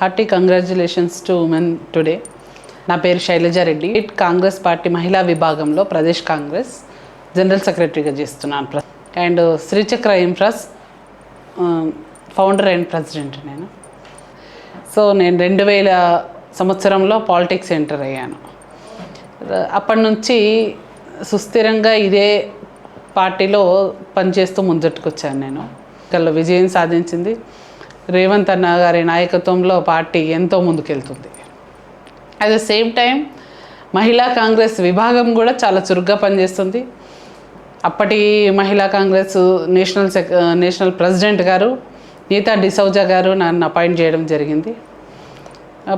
Hearty congratulations to women today. నా పేరు Sailaja Reddy it Congress party మహిళా విభాగంలో ప్రదేశ్ కాంగ్రెస్ జనరల్ సెక్రటరీగా చేస్తున్నాను and Srichakra infras founder and president నేను. సో నేను రెండు వేల సంవత్సరంలో పాలిటిక్స్ ఎంటర్ అయ్యాను. అప్పటి నుంచి సుస్థిరంగా ఇదే పార్టీలో పనిచేస్తూ ముందట్టుకొచ్చాను నేను. ఇక్కడ విజయం సాధించింది. రేవంత్ అన్న గారి నాయకత్వంలో పార్టీ ఎంతో ముందుకెళ్తుంది. అట్ ద సేమ్ టైం మహిళా కాంగ్రెస్ విభాగం కూడా చాలా చురుగ్గా పనిచేస్తుంది. అప్పటి మహిళా Congress national sec national president గారు నీతా డిసౌజా గారు నన్ను అపాయింట్ చేయడం జరిగింది.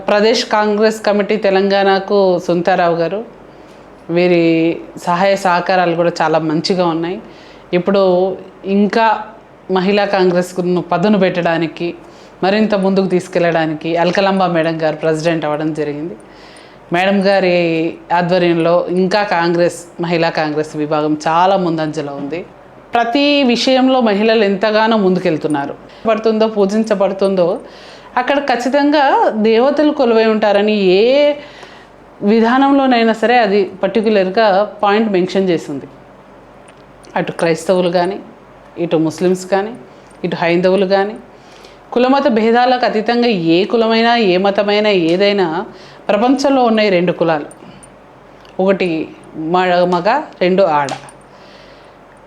ప్రదేశ్ కాంగ్రెస్ కమిటీ తెలంగాణకు సుంతారావు గారు వీరి సహాయ సహకారాలు కూడా చాలా మంచిగా ఉన్నాయి. ఇప్పుడు ఇంకా మహిళా కాంగ్రెస్ను పదును పెట్టడానికి మరింత ముందుకు తీసుకెళ్ళడానికి అల్కలంబ మేడం గారు ప్రెసిడెంట్ అవ్వడం జరిగింది. మేడం గారి ఆధ్వర్యంలో ఇంకా కాంగ్రెస్ మహిళా కాంగ్రెస్ విభాగం చాలా ముందంజలో ఉంది. ప్రతి విషయంలో మహిళలు ఎంతగానో ముందుకెళ్తున్నారు. పడుతుందో పూజించబడుతుందో అక్కడ ఖచ్చితంగా దేవతలు కొలువై ఉంటారని ఏ విధానంలోనైనా సరే అది పర్టికులర్గా పాయింట్ మెన్షన్ చేసింది. అటు క్రైస్తవులు కానీ ఇటు ముస్లిమ్స్ కానీ ఇటు హైందవులు కానీ కులమత భేదాలకు అతీతంగా ఏ కులమైనా ఏ మతమైనా ఏదైనా ప్రపంచంలో ఉన్నాయి రెండు కులాలు. ఒకటి మగ మగ రెండు ఆడ.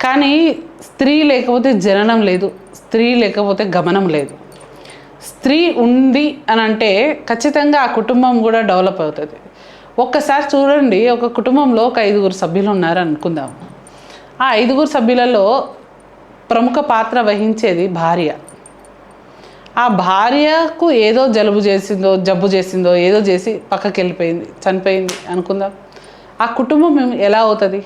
కానీ స్త్రీ లేకపోతే జననం లేదు స్త్రీ లేకపోతే గమనం లేదు. స్త్రీ ఉంది అని అంటే ఖచ్చితంగా ఆ కుటుంబం కూడా డెవలప్ అవుతుంది. ఒక్కసారి చూడండి ఒక కుటుంబంలో ఒక ఐదుగురు సభ్యులు ఉన్నారు అనుకుందాం ఆ ఐదుగురు సభ్యులలో ప్రముఖ పాత్ర వహించేది భార్య. ఆ భార్యకు ఏదో జలుబు చేసిందో జబ్బు చేసిందో ఏదో చేసి పక్కకి వెళ్ళిపోయింది చనిపోయింది అనుకుందాం. ఆ కుటుంబం ఎలా అవుతుంది?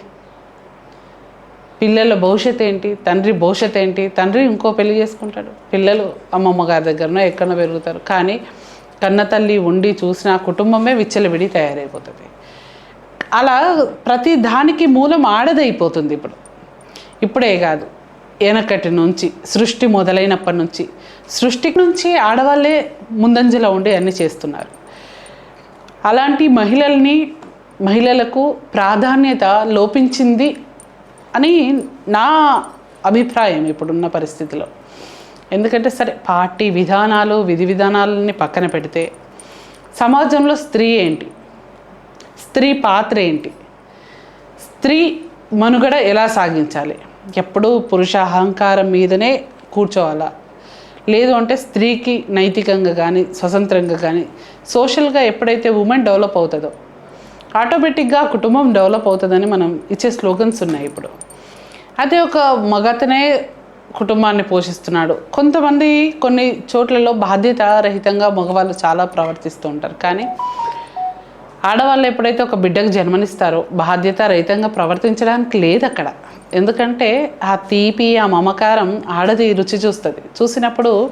పిల్లల భవిష్యత్ ఏంటి? తండ్రి భవిష్యత్ ఏంటి? తండ్రి ఇంకో పెళ్ళి చేసుకుంటాడు. పిల్లలు అమ్మమ్మ గారి దగ్గరనో ఎక్కడో పెరుగుతారు. కానీ కన్న తల్లి ఉండి చూసిన కుటుంబమే విచ్చలవిడి తయారైపోతుంది. అలా ప్రతి దానికి మూలం ఆడదైపోతుంది ఇప్పుడు. ఇప్పుడే కాదు. వెనకటి నుంచి సృష్టి మొదలైనప్పటి నుంచి. సృష్టి నుంచి ఆడవాళ్ళే ముందంజలో ఉండి అన్నీ చేస్తున్నారు. అలాంటి మహిళల్ని మహిళలకు ప్రాధాన్యత లోపించింది అని నా అభిప్రాయం ఇప్పుడున్న పరిస్థితిలో. ఎందుకంటే సరే పార్టీ విధానాలు విధి విధానాలని పక్కన పెడితే సమాజంలో స్త్రీ ఏంటి? స్త్రీ పాత్ర ఏంటి? స్త్రీ మనుగడ ఎలా సాగించాలి? ఎప్పుడూ పురుష అహంకారం మీదనే కూర్చోవాలా? లేదు అంటే స్త్రీకి నైతికంగా కానీ స్వతంత్రంగా కానీ సోషల్గా ఎప్పుడైతే ఉమెన్ డెవలప్ అవుతుందో ఆటోమేటిక్గా కుటుంబం డెవలప్ అవుతుందని మనం ఇచ్చే స్లోగన్స్ ఉన్నాయి ఇప్పుడు. అదే ఒక మగతనే కుటుంబాన్ని పోషిస్తున్నాడు. కొంతమంది కొన్ని చోట్లలో బాధ్యత రహితంగా మగవాళ్ళు చాలా ప్రవర్తిస్తూ ఉంటారు. కానీ ఆడవాళ్ళు ఎప్పుడైతే ఒక బిడ్డకు జన్మనిస్తారో బాధ్యత రహితంగా ప్రవర్తించడానికి లేదు అక్కడ ఎందుకంటే ఆ తీపి ఆ మమకారం ఆడది రుచి చూస్తుంది. చూసినప్పుడు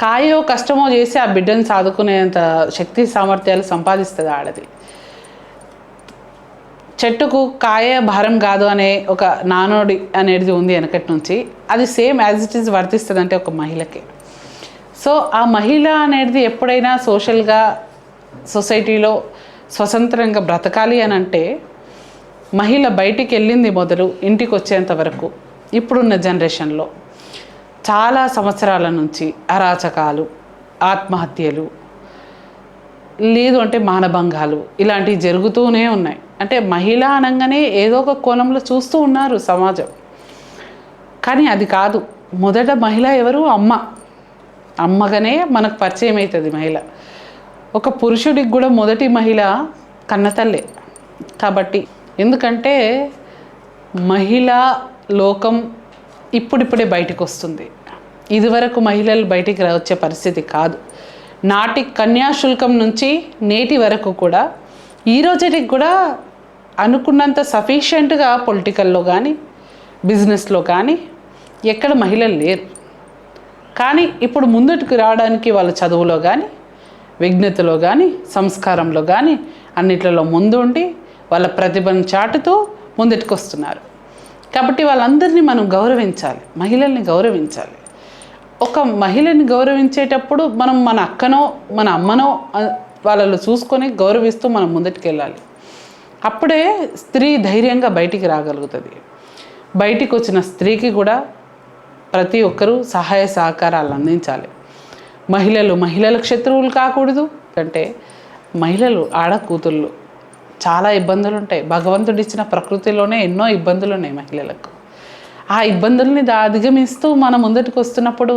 కాయో కష్టమో చేసి ఆ బిడ్డను సాదుకునేంత శక్తి సామర్థ్యాలు సంపాదిస్తుంది ఆడది. చెట్టుకు కాయ భారం కాదు అనే ఒక నానోడి అనేది ఉంది వెనకటి నుంచి. అది సేమ్ యాజ్ ఇట్ ఈస్ వర్తిస్తుంది అంటే ఒక మహిళకి. సో ఆ మహిళ అనేది ఎప్పుడైనా సోషల్గా సొసైటీలో స్వతంత్రంగా బ్రతకాలి అని అంటే మహిళ బయటికి వెళ్ళింది మొదలు ఇంటికి వచ్చేంత వరకు ఇప్పుడున్న జనరేషన్లో చాలా సంవత్సరాల నుంచి అరాచకాలు ఆత్మహత్యలు లేదు అంటే మానభంగాలు ఇలాంటివి జరుగుతూనే ఉన్నాయి. అంటే మహిళ అనగానే ఏదో ఒక కోణంలో చూస్తూ ఉన్నారు సమాజం. కానీ అది కాదు. మొదట మహిళ ఎవరు? అమ్మ. అమ్మగానే మనకు పరిచయం అవుతుంది మహిళ. ఒక పురుషుడికి కూడా మొదటి మహిళ కన్నతల్లే. కాబట్టి ఎందుకంటే మహిళా లోకం ఇప్పుడిప్పుడే బయటకు వస్తుంది. ఇదివరకు మహిళలు బయటికి రా- వచ్చే పరిస్థితి కాదు. నాటి కన్యాశుల్కం నుంచి నేటి వరకు కూడా ఈ రోజుకి కూడా అనుకున్నంత సఫిషియెంట్గా పొలిటికల్లో కానీ బిజినెస్లో కానీ ఎక్కడ మహిళలు లేరు. కానీ ఇప్పుడు ముందుకు రావడానికి వాళ్ళ చదువులో కానీ విజ్ఞతలో కానీ సంస్కారంలో కానీ అన్నిట్లలో ముందు ఉండి వాళ్ళ ప్రతిభను చాటుతూ ముందుకు కాబట్టి వాళ్ళందరినీ మనం గౌరవించాలి. మహిళల్ని గౌరవించాలి. ఒక మహిళని గౌరవించేటప్పుడు మనం మన అక్కనో మన అమ్మనో వాళ్ళని వాళ్ళలో చూసుకొని గౌరవిస్తూ మనం ముందటికెళ్ళాలి అప్పుడే స్త్రీ ధైర్యంగా బయటికి రాగలుగుతుంది. బయటికి వచ్చిన స్త్రీకి కూడా ప్రతి ఒక్కరూ సహాయ సహకారాలు అందించాలి. మహిళలు మహిళలకు శత్రువులు కాకూడదు. అంటే మహిళలు ఆడ కూతుళ్ళు చాలా ఇబ్బందులు ఉంటాయి భగవంతుడు ఇచ్చిన ప్రకృతిలోనే ఎన్నో ఇబ్బందులు ఉన్నాయి మహిళలకు. ఆ ఇబ్బందుల్ని దా అధిగమిస్తూ మనం ముందటికి వస్తున్నప్పుడు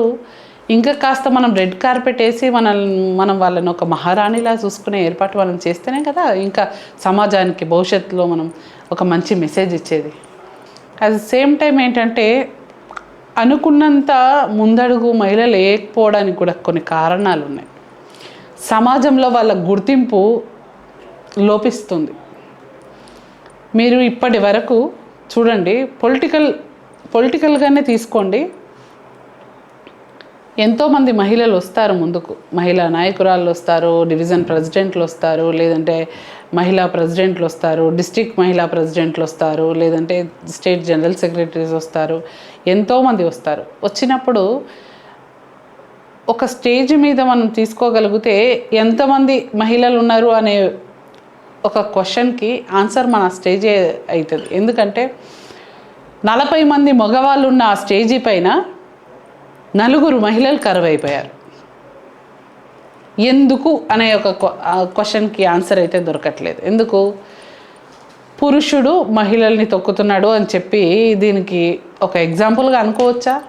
ఇంకా కాస్త మనం రెడ్ కార్పెట్ వేసి మనల్ని మనం వాళ్ళని ఒక మహారాణిలా చూసుకునే ఏర్పాటు మనం చేస్తేనే కదా ఇంకా సమాజానికి భవిష్యత్తులో మనం ఒక మంచి మెసేజ్ ఇచ్చేది. అట్ ద సేమ్ టైం ఏంటంటే అనుకున్నంత ముందడుగు మహిళలు లేకపోవడానికి కూడా కొన్ని కారణాలు ఉన్నాయి సమాజంలో వాళ్ళ గుర్తింపు లోపిస్తుంది. మీరు ఇప్పటి వరకు చూడండి పొలిటికల్ పొలిటికల్గానే తీసుకోండి. ఎంతోమంది మహిళలు వస్తారు ముందుకు. మహిళా నాయకురాళ్ళు వస్తారు డివిజన్ ప్రెసిడెంట్లు వస్తారు లేదంటే మహిళా ప్రెసిడెంట్లు వస్తారు డిస్టిక్ మహిళా ప్రెసిడెంట్లు వస్తారు లేదంటే స్టేట్ జనరల్ సెక్రటరీస్ వస్తారు. ఎంతోమంది వస్తారు. వచ్చినప్పుడు ఒక స్టేజ్ మీద మనం తీసుకోగలిగితే ఎంతమంది మహిళలు ఉన్నారు అనే ఒక క్వశ్చన్కి ఆన్సర్ మన స్టేజే అవుతుంది ఎందుకంటే నలభై మంది మగవాళ్ళు ఉన్న ఆ స్టేజీ పైన నలుగురు మహిళలు కరువైపోయారు ఎందుకు అనే ఒక క్వశ్చన్కి ఆన్సర్ అయితే దొరకట్లేదు. ఎందుకు? పురుషుడు మహిళల్ని తొక్కుతున్నాడు అని చెప్పి దీనికి ఒక ఎగ్జాంపుల్గా అనుకోవచ్చా?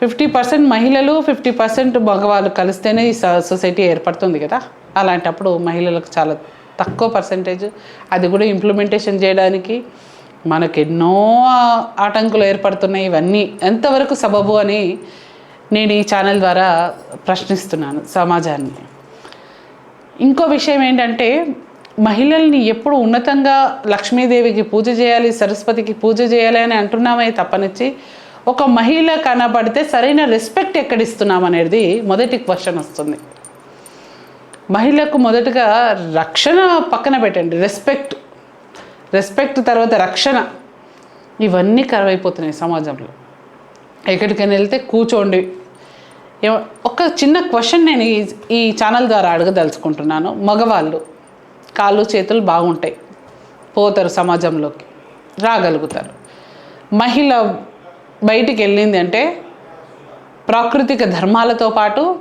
ఫిఫ్టీ పర్సెంట్ మహిళలు ఫిఫ్టీ పర్సెంట్ మగవాళ్ళు కలిస్తేనే ఈ స- సొసైటీ ఏర్పడుతుంది కదా? అలాంటప్పుడు మహిళలకు చాలా తక్కువ పర్సంటేజ్ అది కూడా ఇంప్లిమెంటేషన్ చేయడానికి మనకు ఎన్నో ఆటంకులు ఏర్పడుతున్నాయి. ఇవన్నీ ఎంతవరకు సబబు అని నేను ఈ ఛానల్ ద్వారా ప్రశ్నిస్తున్నాను సమాజాన్ని. ఇంకో విషయం ఏంటంటే మహిళల్ని ఎప్పుడు ఉన్నతంగా లక్ష్మీదేవికి పూజ చేయాలి సరస్వతికి పూజ చేయాలి అని అంటున్నామే తప్పనిచ్చి ఒక మహిళ కనబడితే సరైన రెస్పెక్ట్ ఎక్కడిస్తున్నాం అనేది మొదటి క్వశ్చన్ వస్తుంది. మహిళకు మొదటగా రక్షణ పక్కన పెట్టండి. రెస్పెక్ట్ రెస్పెక్ట్ తర్వాత రక్షణ. ఇవన్నీ కరువైపోతున్నాయి సమాజంలో. ఎక్కడికైనా వెళ్తే కూర్చోండి. ఒక చిన్న క్వశ్చన్ నేను ఈ ఈ ఛానల్ ద్వారా అడగదలుచుకుంటున్నాను. మగవాళ్ళు కాళ్ళు చేతులు బాగుంటాయి. పోతారు సమాజంలోకి. రాగలుగుతారు. మహిళ బయటికి వెళ్ళింది అంటే ప్రాకృతిక ధర్మాలతో పాటు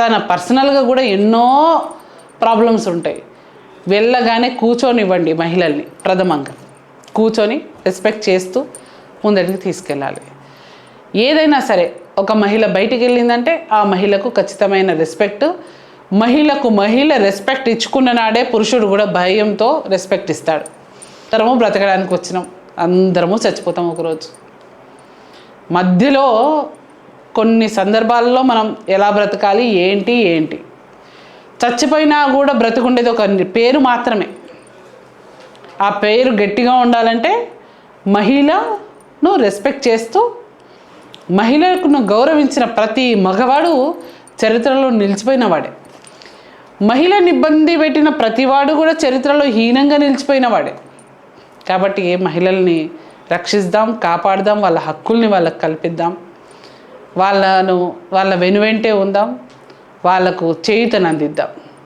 తన పర్సనల్గా కూడా ఎన్నో ప్రాబ్లమ్స్ ఉంటాయి. వెళ్ళగానే కూర్చొనివ్వండి మహిళల్ని ప్రథమంగా. కూర్చొని రెస్పెక్ట్ చేస్తూ ముందరికి తీసుకెళ్ళాలి. ఏదైనా సరే ఒక మహిళ బయటికి వెళ్ళిందంటే ఆ మహిళకు ఖచ్చితమైన రెస్పెక్ట్. మహిళకు మహిళ రెస్పెక్ట్ ఇచ్చుకున్న నాడే పురుషుడు కూడా భయంతో రెస్పెక్ట్ ఇస్తాడు. అందరము బ్రతకడానికి వచ్చినాం. అందరము చచ్చిపోతాం ఒకరోజు. మధ్యలో కొన్ని సందర్భాల్లో మనం ఎలా బ్రతకాలి ఏంటి ఏంటి? చచ్చిపోయినా కూడా బ్రతుకుండేది ఒక పేరు మాత్రమే. ఆ పేరు గట్టిగా ఉండాలంటే మహిళను రెస్పెక్ట్ చేస్తూ మహిళలను గౌరవించిన ప్రతి మగవాడు చరిత్రలో నిలిచిపోయిన వాడే. మహిళని ఇబ్బంది పెట్టిన ప్రతివాడు కూడా చరిత్రలో హీనంగా నిలిచిపోయిన వాడే. కాబట్టి మహిళల్ని రక్షిద్దాం కాపాడదాం వాళ్ళ హక్కుల్ని వాళ్ళకి కల్పిద్దాం. వాళ్ళను వాళ్ళ వెనువెంటే ఉందాం వాళ్ళకు చేయుతను అందిద్దాం